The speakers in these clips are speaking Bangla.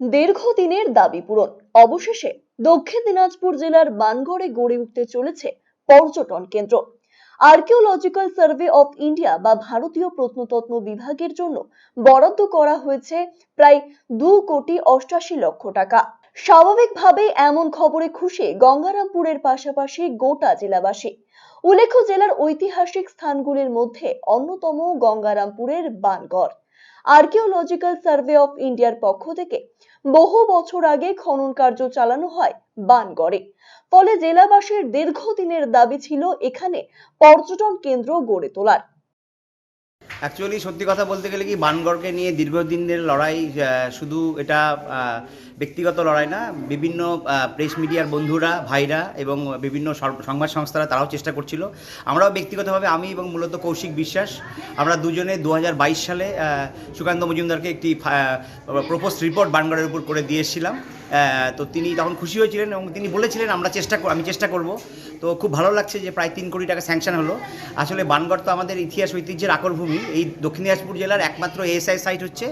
দীর্ঘদিনের দাবি পূরণ। অবশেষে দক্ষিণ দিনাজপুর জেলার মানগড়ে গড়ে উঠতে চলেছে পর্যটন কেন্দ্র। আর্কিওলজিক্যাল সার্ভে অফ ইন্ডিয়া বা ভারতীয় প্রত্নতত্ত্ব বিভাগের জন্য বরাদ্দ করা হয়েছে প্রায় দু কোটি অষ্টাশি লক্ষ টাকা। স্বাভাবিকভাবে এমন খবরে খুশি গঙ্গারামপুরের পাশাপাশি গোটা জেলাবাসী। উল্লেখ্য, জেলার ঐতিহাসিক স্থানগুলির মধ্যে অন্যতম গঙ্গারামপুরের বানগড়। আর্কিওলজিক্যাল সার্ভে অফ ইন্ডিয়ার পক্ষ থেকে বহু বছর আগে খনন কার্য চালানো হয় বানগড়ে। ফলে জেলাবাসীর দীর্ঘদিনের দাবি ছিল এখানে পর্যটন কেন্দ্র গড়ে তোলার। অ্যাকচুয়ালি সত্যি কথা বলতে গেলে কি বানগড়কে নিয়ে দীর্ঘদিনের লড়াই শুধু এটা ব্যক্তিগত লড়াই না বিভিন্ন প্রেস মিডিয়ার বন্ধুরা ভাইরা এবং বিভিন্ন সংবাদ সংস্থারা তারাও চেষ্টা করছিল। আমরাও ব্যক্তিগতভাবে আমি এবং মূলত কৌশিক বিশ্বাস আমরা দুজনে দু হাজার বাইশ সালে সুকান্ত মজুমদারকে একটি প্রপোজ রিপোর্ট বানগড়ের উপর করে দিয়ে এসেছিলাম আহ, তো তিনি তখন খুশি হয়েছিলেন এবং তিনি বলেছিলেন, আমরা চেষ্টা আমি চেষ্টা করব। তো খুব ভালো লাগছে যে প্রায় তিন কোটি টাকা স্যাংশন হলো। আসলে বানগড় তো আমাদের ইতিহাস ঐতিহ্যের আকরভূমি। এই দক্ষিণ দিনাজপুর জেলার একমাত্র এএসআই সাইট হচ্ছে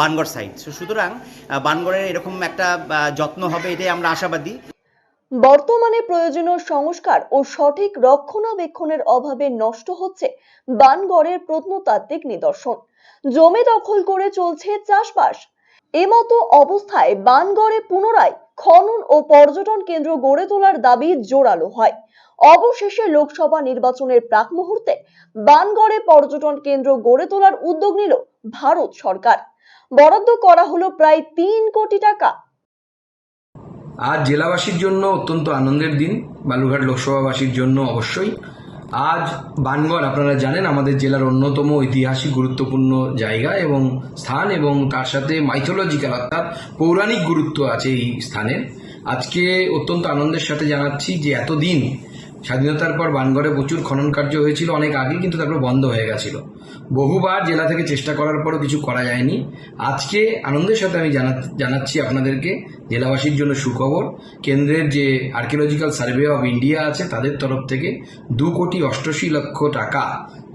বানগড় সাইট। সুতরাং বানগড়ের এরকম একটা যত্ন হবে এটাই আমরা আশাবাদী। বর্তমানে প্রয়োজনীয় সংস্কার ও সঠিক রক্ষণাবেক্ষণের অভাবে নষ্ট হচ্ছে বানগড়ের প্রত্নতাত্ত্বিক নিদর্শন। জমি দখল করে চলছে চাষবাস। এমতো অবস্থায় বানগড়ে পুনরায় খনন ও পর্যটন কেন্দ্র গড়ে তোলার দাবি জোরালো হয়। অবশেষে লোকসভা নির্বাচনের প্রাক মুহূর্তে বানগড়ে পর্যটন কেন্দ্র গড়ে তোলার উদ্যোগ নিল ভারত সরকার। বরাদ্দ করা হলো প্রায় তিন কোটি টাকা। আজ জেলাবাসীর জন্য অত্যন্ত আনন্দের দিন। বালুরঘাট লোকসভাবাসীর জন্য অবশ্যই। আজ বানগড়, আপনারা জানেন, আমাদের জেলার অন্যতম ঐতিহাসিক গুরুত্বপূর্ণ জায়গা এবং স্থান এবং তার সাথে মাইথোলজিক্যাল অর্থাৎ পৌরাণিক গুরুত্ব আছে এই স্থানের। আজকে অত্যন্ত আনন্দের সাথে জানাচ্ছি যে এতদিন স্বাধীনতার পর বানগড়ে প্রচুর খনন কার্য হয়েছিল, অনেক আগে কিন্তু তারপর বন্ধ হয়ে গেছিল। বহুবার জেলা থেকে চেষ্টা করার পরও কিছু করা যায়নি। আজকে আনন্দের সাথে আমি জানা জানাচ্ছি আপনাদেরকে, জেলাবাসীর জন্য সুখবর। কেন্দ্রের যে আর্কিওলজিক্যাল সার্ভে অফ ইন্ডিয়া আছে, তাদের তরফ থেকে দু কোটি অষ্টআশি লক্ষ টাকা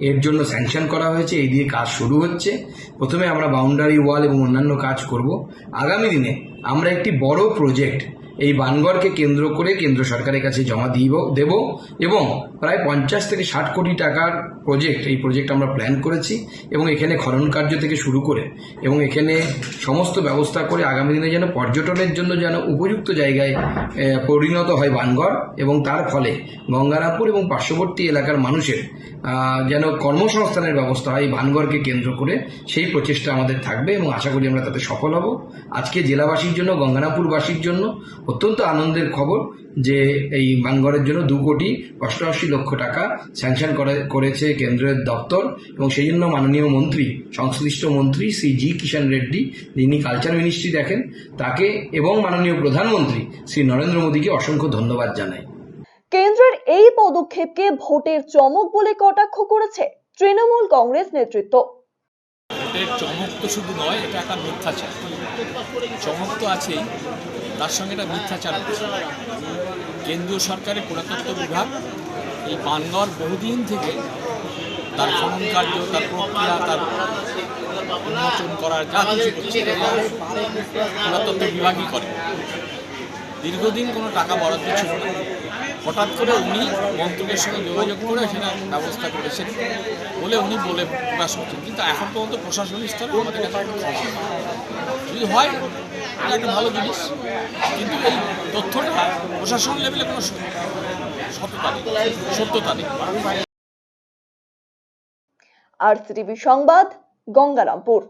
এর জন্য স্যাংশন করা হয়েছে। এই দিয়ে কাজ শুরু হচ্ছে। প্রথমে আমরা বাউন্ডারি ওয়াল এবং অন্যান্য কাজ করব। আগামী দিনে আমরা একটি বড় প্রজেক্ট এই বানগড়কে কেন্দ্র করে কেন্দ্র সরকারের কাছে জমা দিব, দেব এবং প্রায় পঞ্চাশ থেকে ষাট কোটি টাকার প্রজেক্ট এই প্রজেক্ট আমরা প্ল্যান করেছি এবং এখানে খনন কার্য থেকে শুরু করে এবং এখানে সমস্ত ব্যবস্থা করে আগামী দিনে যেন পর্যটনের জন্য যেন উপযুক্ত জায়গায় পরিণত হয় বানগড় এবং তার ফলে গঙ্গারামপুর এবং পার্শ্ববর্তী এলাকার মানুষের যেন কর্মসংস্থানের ব্যবস্থা হয় বানগড়কে কেন্দ্র করে, সেই প্রচেষ্টা আমাদের থাকবে এবং আশা করি আমরা তাতে সফল হব। আজকে জেলাবাসীর জন্য, গঙ্গারামপুরবাসীর জন্য অত্যন্ত আনন্দের খবর যে এই বানগড়ের জন্য দু কোটি অষ্টআশি লক্ষ টাকা স্যাংশন করে, করেছে কেন্দ্রের দপ্তর এবং সেই জন্য মাননীয় মন্ত্রী, সংশ্লিষ্ট মন্ত্রী শ্রী জি কিষাণ রেড্ডি, যিনি কালচার মিনিস্ট্রি দেখেন, তাকে এবং মাননীয় প্রধানমন্ত্রী শ্রী নরেন্দ্র মোদীকে অসংখ্য ধন্যবাদ জানাই। কেন্দ্রের এই পদক্ষেপকে ভোটের চমক বলে কটাক্ষ করেছে তৃণমূল কংগ্রেস নেতৃত্ব। ভোটের চমক তো শুধু নয়, এটা একটা মিথ্যাচার। চমক তো আছেই, তার সঙ্গে এটা মিথ্যাচার কেন্দ্রীয় সরকারের পুরাতত্ত্ব বিভাগ, এই পানগড় বহুদিন থেকে তার খনন কার্য, তার প্রক্রিয়া, তার উন্মোচন করার যা কিছু পুরাতত্ত্ব বিভাগই করে। দীর্ঘদিন কোনো টাকা বরাদ্দ ছিল না। হঠাৎ করে উনি মন্ত্রকের সঙ্গে যোগাযোগ করে সেটা ব্যবস্থা করেছেন বলে উনি বলে প্রকাশ করছেন। কিন্তু এখন পর্যন্ত প্রশাসনিক স্তরে আমাদের কাছে যদি হয়, এটা একটা ভালো জিনিস। কিন্তু এই তথ্যটা প্রশাসন লেভেলে কোনো সততা নেই। সত্যতা নেই। আর সংবাদ, গঙ্গারামপুর।